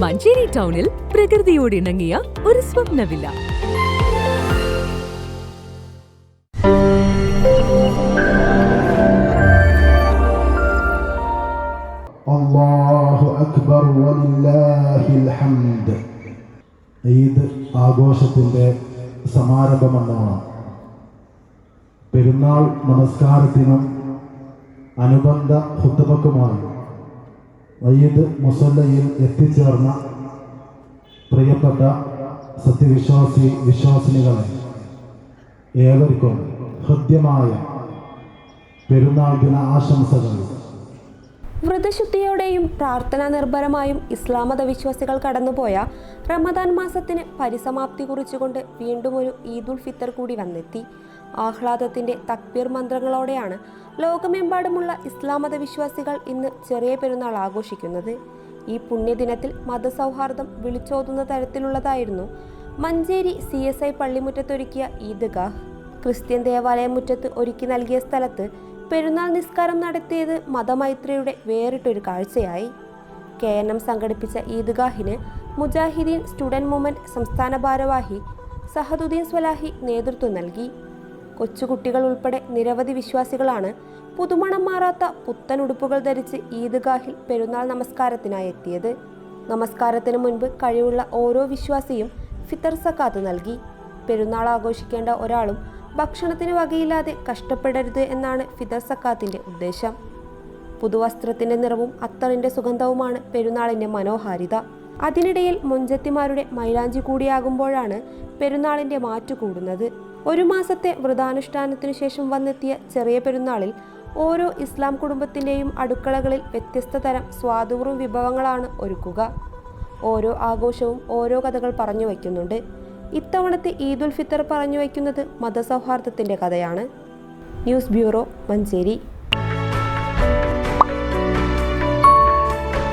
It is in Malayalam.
മഞ്ചേരി ടൗണിൽ പ്രകൃതിയോട് ഇണങ്ങിയ ഒരു സ്വപ്നവില്ല. ഈദ് ആഘോഷത്തിന്റെ സമാരംഭമെന്നോണം പെരുന്നാൾ നമസ്കാരത്തിനും അനുബന്ധ ഹുത്തബക്കുമായി ഈദ് മുസല്ലയിൽ എത്തിച്ചേർന്ന പ്രിയപ്പെട്ട സത്യവിശ്വാസി വിശ്വാസിനികളെ ഏവർക്കും ഹൃദ്യമായ പെരുന്നാൾ ദിന ആശംസകൾ. വ്രതശുദ്ധിയോടെയും പ്രാർത്ഥനാ നിർഭരമായും ഇസ്ലാം മത വിശ്വാസികൾ കടന്നുപോയ റമദാൻ മാസത്തിന് പരിസമാപ്തി കുറിച്ചുകൊണ്ട് വീണ്ടും ഒരു ഈദുൽ ഫിത്തർ കൂടി വന്നെത്തി. ആഹ്ലാദത്തിന്റെ തക്ബീർ മന്ത്രങ്ങളോടെയാണ് ലോകമെമ്പാടുമുള്ള ഇസ്ലാം മതവിശ്വാസികൾ ഇന്ന് ചെറിയ പെരുന്നാൾ ആഘോഷിക്കുന്നത്. ഈ പുണ്യദിനത്തിൽ മതസൗഹാർദ്ദം വിളിച്ചോതുന്ന തരത്തിലുള്ളതായിരുന്നു മഞ്ചേരി സി എസ് ഐ പള്ളിമുറ്റത്തൊരുക്കിയ ഈദ്ഗാഹ്. ക്രിസ്ത്യൻ ദേവാലയ മുറ്റത്ത് ഒരുക്കി നൽകിയ സ്ഥലത്ത് പെരുന്നാൾ നിസ്കാരം നടത്തിയത് മതമൈത്രിയുടെ വേറിട്ടൊരു കാഴ്ചയായി. കെ എൻ എം സംഘടിപ്പിച്ച ഈദ്ഗാഹിന് മുജാഹിദീൻ സ്റ്റുഡന്റ് മൂവ്മെന്റ് സംസ്ഥാന ഭാരവാഹി സഹദുദ്ദീൻ സ്വലാഹി നേതൃത്വം നൽകി. കൊച്ചുകുട്ടികൾ ഉൾപ്പെടെ നിരവധി വിശ്വാസികളാണ് പുതുമണം മാറാത്ത പുത്തൻ ഉടുപ്പുകൾ ധരിച്ച് ഈദ്ഗാഹിൽ പെരുന്നാൾ നമസ്കാരത്തിനായി എത്തിയത്. നമസ്കാരത്തിന് മുൻപ് കഴിവുള്ള ഓരോ വിശ്വാസിയും ഫിത്തർ സക്കാത്ത് നൽകി. പെരുന്നാൾ ആഘോഷിക്കേണ്ട ഒരാളും ഭക്ഷണത്തിന് വകയില്ലാതെ കഷ്ടപ്പെടരുത് എന്നാണ് ഫിത്തർ സക്കാത്തിന്റെ ഉദ്ദേശം. പുതുവസ്ത്രത്തിന്റെ നിറവും അത്തറിന്റെ സുഗന്ധവുമാണ് പെരുന്നാളിന്റെ മനോഹാരിത. അതിനിടയിൽ മുഞ്ചത്തിമാരുടെ മൈലാഞ്ചി കൂടിയാകുമ്പോഴാണ് പെരുന്നാളിന്റെ മാറ്റു കൂടുന്നത്. ഒരു മാസത്തെ വ്രതാനുഷ്ഠാനത്തിനു ശേഷം വന്നെത്തിയ ചെറിയ പെരുന്നാളിൽ ഓരോ ഇസ്ലാം കുടുംബത്തിന്റെയും അടുക്കളകളിൽ വ്യത്യസ്ത തരം സ്വാതൂറും വിഭവങ്ങളാണ് ഒരുക്കുക. ഓരോ ആഘോഷവും ഓരോ കഥകൾ പറഞ്ഞു വയ്ക്കുന്നുണ്ട്. ഇത്തവണത്തെ ഈദുൽ ഫിത്തർ പറഞ്ഞു വയ്ക്കുന്നത് മതസൗഹാർദ്ദത്തിന്റെ കഥയാണ്. News bureau Manjeri.